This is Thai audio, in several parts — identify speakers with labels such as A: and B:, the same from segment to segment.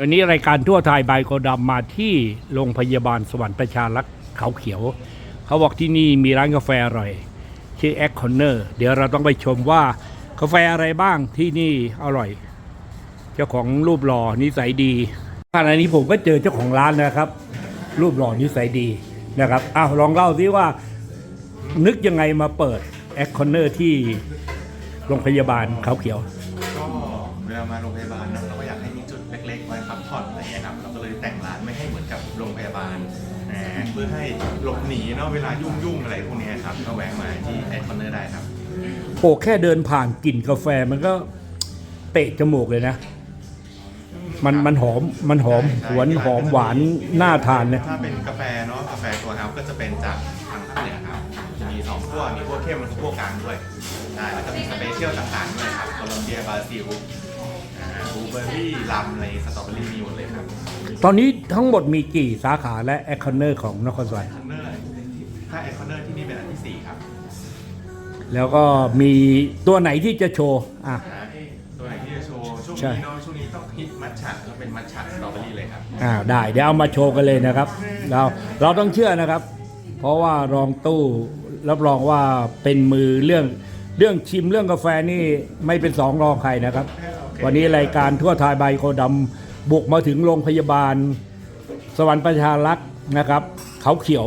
A: วันนี้รายการทั่วไทยบายโกดำมาที่โรงพยาบาลสวรรค์ประชารักษ์เขาเขียว เขาบอกที่นี่มีร้านกาแฟอร่อย ชื่อแอคคอนเนอร์เดี๋ยวเราต้องไปชมว่ากาแฟอะไรบ้างที่นี่อร่อย เจ้าของรูปหล่อนิสัยดีขณะนี้ผมก็เจอเจ้าของร้านนะครับ รูปหล่อนิสัยดีนะครับอ้าวลองเล่าซิว่านึกยังไงมาเปิดแอคคอนเนอร์ที่โรงพยาบาลเขาเขียว
B: ก็เวลามาโรงพยาบาลเนอะเราก็อยากให้มีจุด เล็กๆไว้พักผ่อนอะไรอย่างเงี้ยครับเราก็เลยแต่งร้านไม่ให้เหมือนกับโรงพยาบาลนะเพื่อให้หลบหนีเนาะเวลายุ่งๆอะไรพวกเนี้ยครับก็แวะมาที่ไอคอนเนอร์ได้ครับ
A: โอ้แค่เดินผ่านกลิ่นกาแฟมันก็เตะจมูกเลยนะ มันมันหอมมันหอม
B: ใช่
A: หวนหอมหวานน่าทานนะ
B: ถ้าเป็นกาแฟเนาะกาแฟตัวเฮาก็จะเป็นจากทางภาคเหนือครับจะมีสองขั้วมีขั้วเข้มและขั้วกลางด้วยใช่แล้วก็มีสเปเชียลต่างๆด้วยครับโคลอมเบียบราซิลบ ลูเบอร์รี่ลัมอะไรสตรอเบอรี่มีหมดเลยครับ
A: ตอนนี้ทั้งหมดมีกี่สาขาและแอคคอนเนอร์ของนครสวรรค์
B: คอนเนอร์ถ้าไอคอนเนอร์ที่นี่เป็นอันที่สี่ครับ
A: แล้วก็มีตัวไหนที่จะโชว์อะ
B: ตัวไหนที่จะโชว์ช่วง
A: ใช่
B: นี้เนาะช่วงนี้ต้องฮิตมัทฉะก็เป็นมัทฉะสตรอเบอรี่เลยครับ
A: อ่าได้เดี๋ยวเอามาโชว์กันเลยนะครับเราเราต้องเชื่อนะครับ เพราะว่ารองตู้รับรองว่าเป็นมือเรื่องเรื่องชิมเรื่องกาแฟนี่ไม่เป็นสองรองใครนะครับ วันนี้รายการทั่วไทยใบโคดำบุกมาถึงโรงพยาบาล สวรรค์ประชารักษ์นะครับ เขาเขียว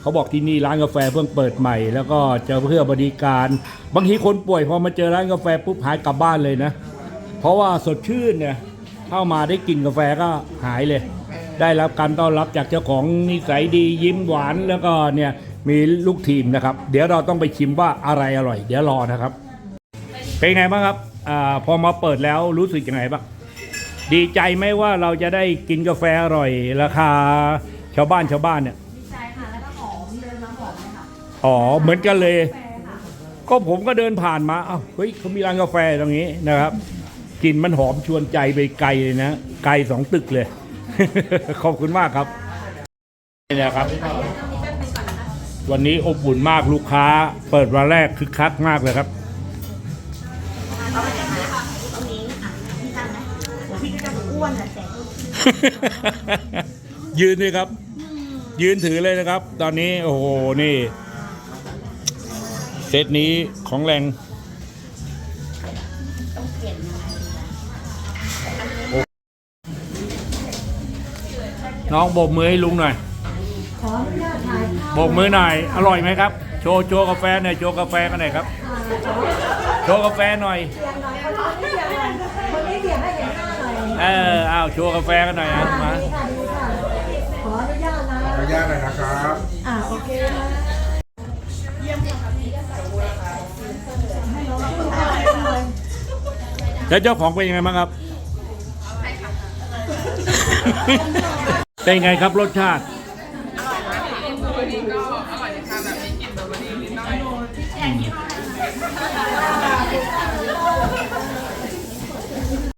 A: เขาบอกที่นี่ร้านกาแฟเพิ่งเปิดใหม่ แล้วก็จะเพื่อบริการ บางทีคนป่วยพอมาเจอร้านกาแฟปุ๊บหายกลับบ้านเลยนะ เพราะว่าสดชื่นเนี่ยเข้ามาได้กินกาแฟก็หายเลย ได้รับการต้อนรับจากเจ้าของนิสัยดียิ้มหวานแล้วก็เนี่ยมีลูกทีมนะครับ เดี๋ยวเราต้องไปชิมว่าอะไรอร่อย เดี๋ยวรอนะครับ เป็นไงบ้างครับ อาพอมาเปิดแล้วรู้สึกยังไงบ้างดีใจไหมว่าเราจะได้กินกาแฟอร่อย ราคาชาวบ้านชาวบ้านเนี่ย
C: ดีใจค่ะแล้วก็หอมเดินมาหอมเลยค่ะ
A: อ๋อเหมือนกันเลย
C: แฟค่ะ
A: ก็ผมก็เดินผ่านมาอ้าวเฮ้ยเขามีร้านกาแฟตรงนี้นะครับกลิ่นมันหอมชวนใจไปไกลเลยนะไกลสองตึกเลย ขอบคุณมากครับนี่นะครับ วันนี้อบอุ่นมากลูกค้า เปิดวันแรกคึกคักมากเลยครับ
C: ยืน
A: เลยครับ ยืนถือเลยนะครับ ตอนนี้โอ้โหนี่ เซตนี้ของแรง
C: ต้องเปลี่ยนยังไงดีล่ะ
A: น้องโบกมือให้ลุงหน่อยโบกมือหน่อย อร่อยไหมครับ โชว์โชว์กาแฟหน่อยโชว์กาแฟกันหน่อยครับ โชว์กาแฟหน่อย
C: เปลี่ยนหน่อยคนนี้เปลี่ยนหน่อยคนนี้เปลี่ยนให้เห็นหน้าหน่อย
A: เอออ้าวโชว์กาแฟกันหน่อยนะมา
C: ดีค่ะดีค่ะขออนุญาตนะ
D: ขออนุญาตหน่อยนะครับ
C: อ่าโอเคนะเยี่ยมค่ะพี่ให้น้องขึ้นมาขึ้นเลย
A: แล้วเจ้าของเป็นยังไงบ้างครับ เป็นไงครับรสชาติ
E: อร่อยนะคะเบอร์เบอรี่ก็อร่อยนะคะแบบมีกลิ่นเบอร์เบอรี่นิดหน่อย Gracias.